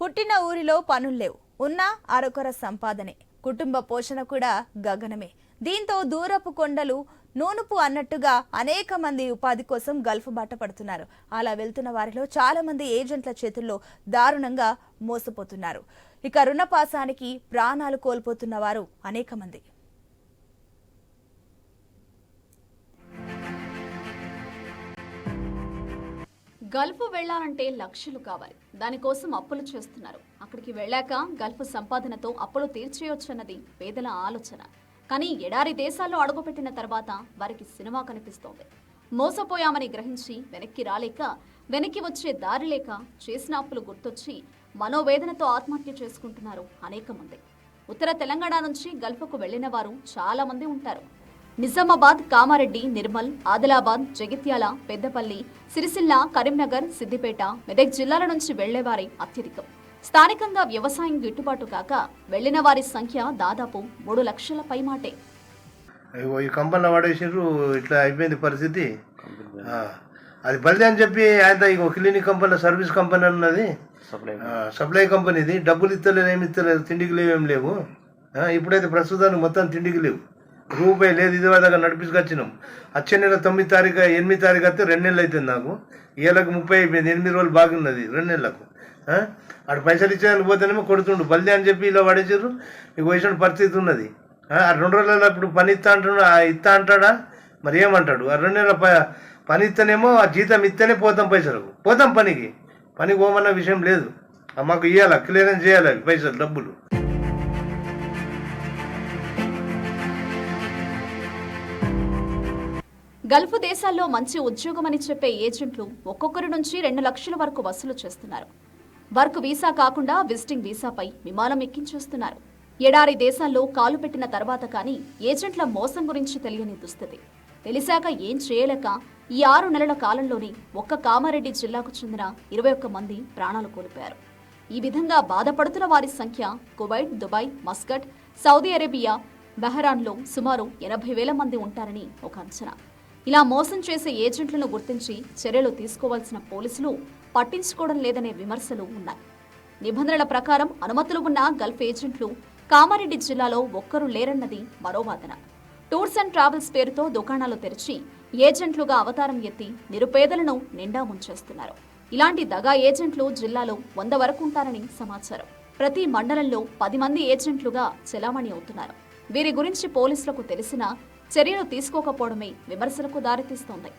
పుట్టిన ఊరిలో పనులు లేవు. ఉన్న అరకొర సంపాదనే. కుటుంబ పోషణ కూడా గగనమే. దీంతో దూరపు కొండలు నూనుపు అన్నట్టుగా అనేక మంది ఉపాధి కోసం గల్ఫ్ బాట పడుతున్నారు. అలా వెళ్తున్న వారిలో చాలా మంది ఏజెంట్ల చేతుల్లో దారుణంగా మోసపోతున్నారు. ఇక రుణపాసానికి ప్రాణాలు కోల్పోతున్న వారు అనేక మంది. గల్ఫ్ వెళ్ళాలంటే లక్షలు కావాలి. దానికోసం అప్పులు చేస్తున్నారు. అక్కడికి వెళ్ళాక గల్ఫ్ సంపాదనతో అప్పులు తీర్చేయొచ్చన్నది పేదల ఆలోచన. కానీ ఎడారి దేశాల్లో అడుగుపెట్టిన తర్వాత వారికి సినిమా కనిపిస్తోంది. మోసపోయామని గ్రహించి వెనక్కి రాలేక వెనక్కి వచ్చే దారి లేక చేసిన అప్పులు గుర్తొచ్చి మనోవేదనతో ఆత్మహత్య చేసుకుంటున్నారు అనేక మంది ఉత్తర తెలంగాణ నుంచి గల్ఫ్కు వెళ్ళిన వారు చాలా మంది ఉంటారు. నిజామాబాద్ కామారెడ్డి నిర్మల్ ఆదిలాబాద్ జగిత్యాల పెద్దపల్లి సిరిసిల్ల కరీంనగర్ సిద్దిపేట మెదక్ జిల్లాల నుంచి వెళ్ళేవారే అత్యధికం. స్థానికంగా వ్యవసాయం గిట్టుబాటు కాక వెళ్ళిన వారి సంఖ్య దాదాపు మూడు లక్షల పైమాటే. ఈ కంపెనీలో పడేసారు ఇట్లా అయిపోయింది పరిస్థితి. ఆ, అది బలిదే అని చెప్పి ఆయన ఇగో క్లినిక్ కంపెనీ సర్వీస్ కంపెనీ ఉన్నది సప్లై కంపెనీది. డబ్బులు ఇస్తలేదు ఏమి ఇస్తలేదు తిండికి లేవు ఏం లేవు. ఇప్పుడైతే ప్రస్తుతానికి మొత్తం తిండికి లేవు. రూపాయి లేదు ఇది దాకా నడిపించుకొచ్చినాం. వచ్చే నెల తొమ్మిది తారీఖు ఎనిమిది తారీఖు అయితే రెండు నెలలు అవుతుంది నాకు. ఏళ్ళకి ముప్పై అయిపోయింది ఎనిమిది రోజులు బాగున్నది రెండు నెలలకు. అటు పైసలు ఇచ్చేదానికి పోతేనేమో కొడుతుండు. బల్దే అని చెప్పి ఇలా పడేసారు నీకు వేసిన పరిస్థితి ఉన్నది. ఆ? రెండు రోజులలో ఇప్పుడు పని ఇస్తా అంటాడు ఆ ఇస్తా అంటాడా? మరి ఏమంటాడు? ఆ రెండు నెలల ప- పని ఇస్తేనేమో ఆ జీతం ఇస్తేనే పోతాం పైసలకు. పోతాం పనికి. పనికి పోమన్న విషయం లేదు. మాకు ఇవ్వాలి క్లియరెన్స్ చేయాలి పైసలు డబ్బులు. గల్ఫ్ దేశాల్లో మంచి ఉద్యోగమని చెప్పే ఏజెంట్లు ఒక్కొక్కరి నుంచి రెండు లక్షల వరకు వసూలు చేస్తున్నారు. వర్క్ వీసా కాకుండా విజిటింగ్ వీసాపై విమానం ఎక్కించేస్తున్నారు. ఎడారి దేశాల్లో కాలు పెట్టిన తర్వాత కానీ ఏజెంట్ల మోసం గురించి తెలియని దుస్థితి. తెలిసాక ఏం చేయలేక ఈ ఆరు నెలల కాలంలోనే ఒక్క కామారెడ్డి జిల్లాకు చెందిన ఇరవై ఒక్క మంది ప్రాణాలు కోల్పోయారు. ఈ విధంగా బాధపడుతున్న వారి సంఖ్య Kuwait Dubai Muscat Saudi Arabia బెహరాన్లో సుమారు ఎనభై వేల మంది ఉంటారని ఒక అంచనా. ఇలా మోసం చేసే ఏజెంట్లను గుర్తించి చర్యలు తీసుకోవాల్సిన పోలీసులు పట్టించుకోవడం లేదనే విమర్శలు ఉన్నాయి. నిబంధనల ప్రకారం అనుమతులు ఉన్న గల్ఫ్ ఏజెంట్లు కామారెడ్డి జిల్లాలో ఒక్కరూ లేరన్నది మరో వాదన. టూర్స్ అండ్ ట్రావెల్స్ పేరుతో దుకాణాలు తెరిచి ఏజెంట్లుగా అవతారం ఎత్తి నిరుపేదలను నిండా ముంచేస్తున్నారు. ఇలాంటి దగా ఏజెంట్లు జిల్లాలో వంద వరకు ఉంటారని సమాచారం. ప్రతి మండలంలో పది మంది ఏజెంట్లుగా చెలామణి అవుతున్నారు. వీరి గురించి పోలీసులకు తెలిసినా చర్యలు తీసుకోకపోవడమే విమర్శలకు దారితీస్తోంది.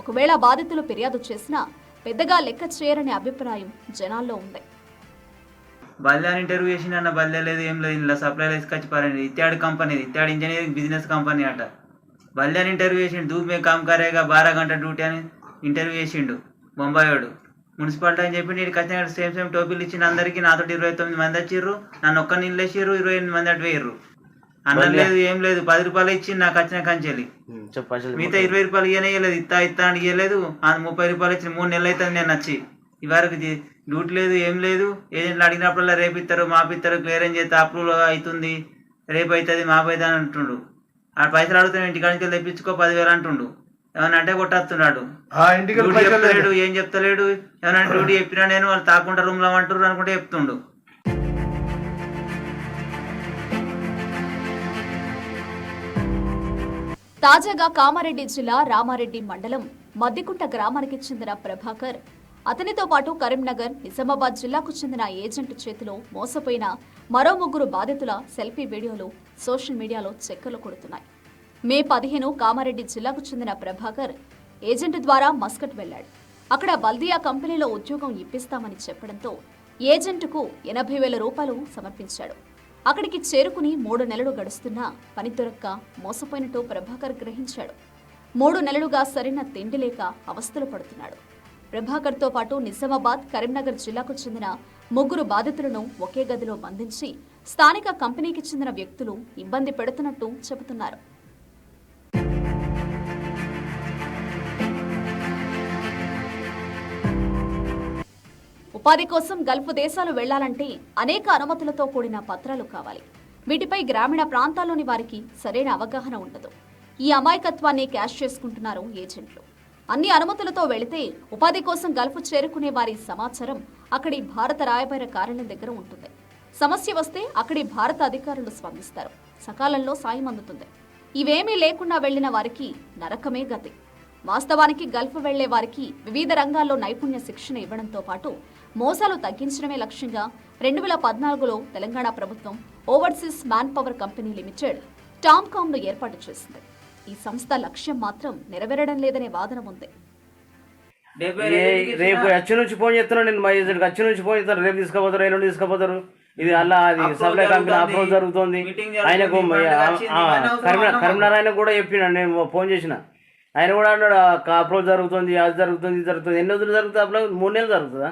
ఒకవేళ బాధితులు ఫిర్యాదు చేసినా పెద్దగా లెక్క చేయరనే అభిప్రాయం జనాల్లో ఉంది. బల్యాన్ ఇంటర్వ్యూ చేసిన అన్న బల్యా లేదు ఏం లేదు ఇలా సప్లై తీసుకొచ్చి పారండి ఇత్యాడి కంపెనీ ఇత్యాడి ఇంజనీరింగ్ బిజినెస్ కంపెనీ అట. బల్యాని ఇంటర్వ్యూ చేసిండు దూప్ మే కామ్ కరేగా బారా గంట డ్యూటీ అని ఇంటర్వ్యూ చేసిండు బొంబాయోడు. మున్సిపాలిటీ అని చెప్పి నేను ఖచ్చితంగా సేమ్ సేమ్ టోపీలు ఇచ్చిన అందరికీ నాతో ఇరవై తొమ్మిది మంది వచ్చిర్రు నన్ను ఒక్క నీళ్ళు వేసిర్రు ఇరవై ఎనిమిది మంది అటు వేయర్రు అన్నం లేదు ఏం లేదు పది రూపాయలు ఇచ్చి నాకు వచ్చిన కంచెలి. మిగతా ఇరవై రూపాయలు ఇయ్యలేదు ఇత్తా ఇత్తా అని ఇయ్యలేదు ఆ ముప్పై రూపాయలు ఇచ్చిన మూడు నెలలు అవుతుంది నేను వచ్చి. ఇవరకు డ్యూటీ లేదు ఏం లేదు ఏజెంట్లు అడిగినప్పుడల్లా రేపు ఇస్తారు మాపిస్తారు క్లియరెన్స్ చేస్తే అప్రూవల్ అవుతుంది రేపు అవుతుంది మాపు అవుతుంది అని అంటుండు. ఆ పైసలు అడుగుతాను ఇంటికాడ నుంచి తెప్పించుకో పదివేలు అంటుండు. ఏమన్నా అంటే కొట్టేస్తున్నాడు. డ్యూటీ చెప్తలేడు. ఏం చెప్తలేడు ఏమన్నా డ్యూటీ చెప్పినా నేను వాళ్ళు తాకుండా రూమ్లో అంటారు అనుకుంటే చెప్తుండు. తాజాగా కామారెడ్డి జిల్లా రామారెడ్డి మండలం మద్దికుంట గ్రామానికి చెందిన ప్రభాకర్. అతనితో పాటు కరీంనగర్ నిజామాబాద్ జిల్లాకు చెందిన ఏజెంట్ చేతిలో మోసపోయిన మరో ముగ్గురు బాధితుల సెల్ఫీ వీడియోలు సోషల్ మీడియాలో చెక్కలు కొడుతున్నాయి. మే పదిహేను కామారెడ్డి జిల్లాకు చెందిన ప్రభాకర్ ఏజెంట్ ద్వారా మస్కట్ వెళ్ళాడు అక్కడ బల్దియా కంపెనీలో ఉద్యోగం ఇప్పిస్తామని చెప్పడంతో ఏజెంట్కు ఎనభై వేల రూపాయలు సమర్పించాడు. అక్కడికి చేరుకుని మూడు నెలలు గడుస్తున్నా పని దొరక్క మోసపోయినట్టు ప్రభాకర్ గ్రహించాడు. మూడు నెలలుగా సరైన తిండి లేక అవస్థలు పడుతున్నాడు. ప్రభాకర్తో పాటు నిజామాబాద్ కరీంనగర్ జిల్లాకు చెందిన ముగ్గురు బాధితులను ఒకే గదిలో బంధించి స్థానిక కంపెనీకి చెందిన వ్యక్తులు ఇబ్బంది పెడుతున్నట్టు చెబుతున్నారు. ఉపాధి కోసం గల్ఫ్ దేశాలు వెళ్ళాలంటే అనేక అనుమతులతో కూడిన పత్రాలు కావాలి. వీటిపై గ్రామీణ ప్రాంతాల్లోని వారికి సరైన అవగాహన ఉండదు. ఈ అమాయకత్వాన్ని క్యాష్ చేసుకుంటున్నారు ఏజెంట్లు. అన్ని అనుమతులతో వెళితే ఉపాధి కోసం గల్ఫ్ చేరుకునే వారి సమాచారం అక్కడి భారత రాయబార కార్యాలయం దగ్గర ఉంటుంది. సమస్య వస్తే అక్కడి భారత అధికారులు స్పందిస్తారు. సకాలంలో సాయం అందుతుంది. ఇవేమీ లేకుండా వెళ్ళిన వారికి నరకమే గతి. వాస్తవానికి గల్ఫ్ వెళ్ళే వారికి వివిధ రంగాల్లో నైపుణ్య శిక్షణ ఇవ్వడంతో పాటు మోసాలు తగ్గించడమే లక్ష్యంగా రెండు వేల పద్నాలుగులో తెలంగాణ ప్రభుత్వం overseas manpower company limited టామ్కామ్ను ఏర్పాటు చేసింది. ఈ సంస్థ లక్ష్యం మాత్రం నెరవేరడం లేదనే వాదన ఉంది. రేపు అచ్చి నుంచి ఫోన్ చేస్తున్నాను నేను మా ఏజెంట్కి అచ్చి నుంచి ఫోన్ చేస్తాను రేపు తీసుకుపోతారు ఎల్లుండి తీసుకుపోతారు. ఇది అలా అది సప్లై కంపెనీ. అప్రూవ్ జరుగుతుంది. ఆయనకు. కరీంనగర్ ఆయన కూడా చెప్పిన నేను ఫోన్ చేసిన. ఆయన కూడా అన్నాడు అప్రూవ్ జరుగుతుంది అది జరుగుతుంది ఇది జరుగుతుంది. ఎన్ని రోజులు జరుగుతుంది అప్లై? మూడు నెలలు జరుగుతుందా?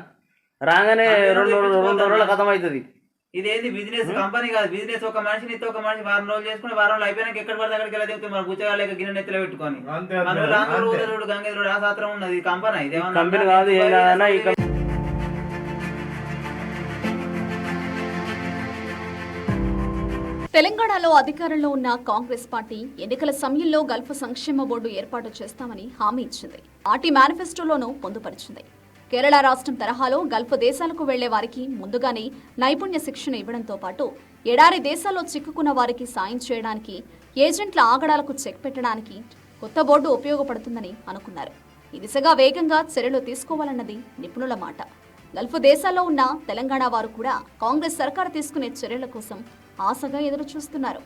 రాగానే రెండు రెండు రోజుల. కథం అవుతుంది ఇదేంది బిజినెస్ కంపెనీ కాదు. బిజినెస్ ఒక మనిషిని ఇస్తే ఒక మనిషి వారం రోజులు చేసుకుని వారం రోజులు అయిపోయినాక ఎక్కడ పడితే అక్కడికి వెళ్ళి మన గుచ్చగాలేక గిన్నె నెత్తిలో పెట్టుకొని. మన ఆ సాత్రం ఉన్నది. కంపెనీ ఇది కంపెనీ? కాదు తెలంగాణలో అధికారంలో ఉన్న కాంగ్రెస్ పార్టీ ఎన్నికల సమయంలో గల్ఫ్ సంక్షేమ బోర్డు ఏర్పాటు చేస్తామని హామీ ఇచ్చింది. పార్టీ మేనిఫెస్టోలోనూ పొందుపరిచింది. కేరళ రాష్ట్రం తరహాలో గల్ఫ్ దేశాలకు వెళ్ళే వారికి ముందుగానే నైపుణ్య శిక్షణ ఇవ్వడంతో పాటు ఎడారి దేశాల్లో చిక్కుకున్న వారికి సాయం చేయడానికి ఏజెంట్ల ఆగడాలకు చెక్ పెట్టడానికి కొత్త బోర్డు ఉపయోగపడుతుందని అనుకున్నారు. ఈ దిశగా వేగంగా చర్యలు తీసుకోవాలన్నది నిపుణుల మాట. గల్ఫ్ దేశాల్లో ఉన్న తెలంగాణ వారు కూడా కాంగ్రెస్ సర్కారు తీసుకునే చర్యల కోసం ఆశగా ఎదురు చూస్తున్నారు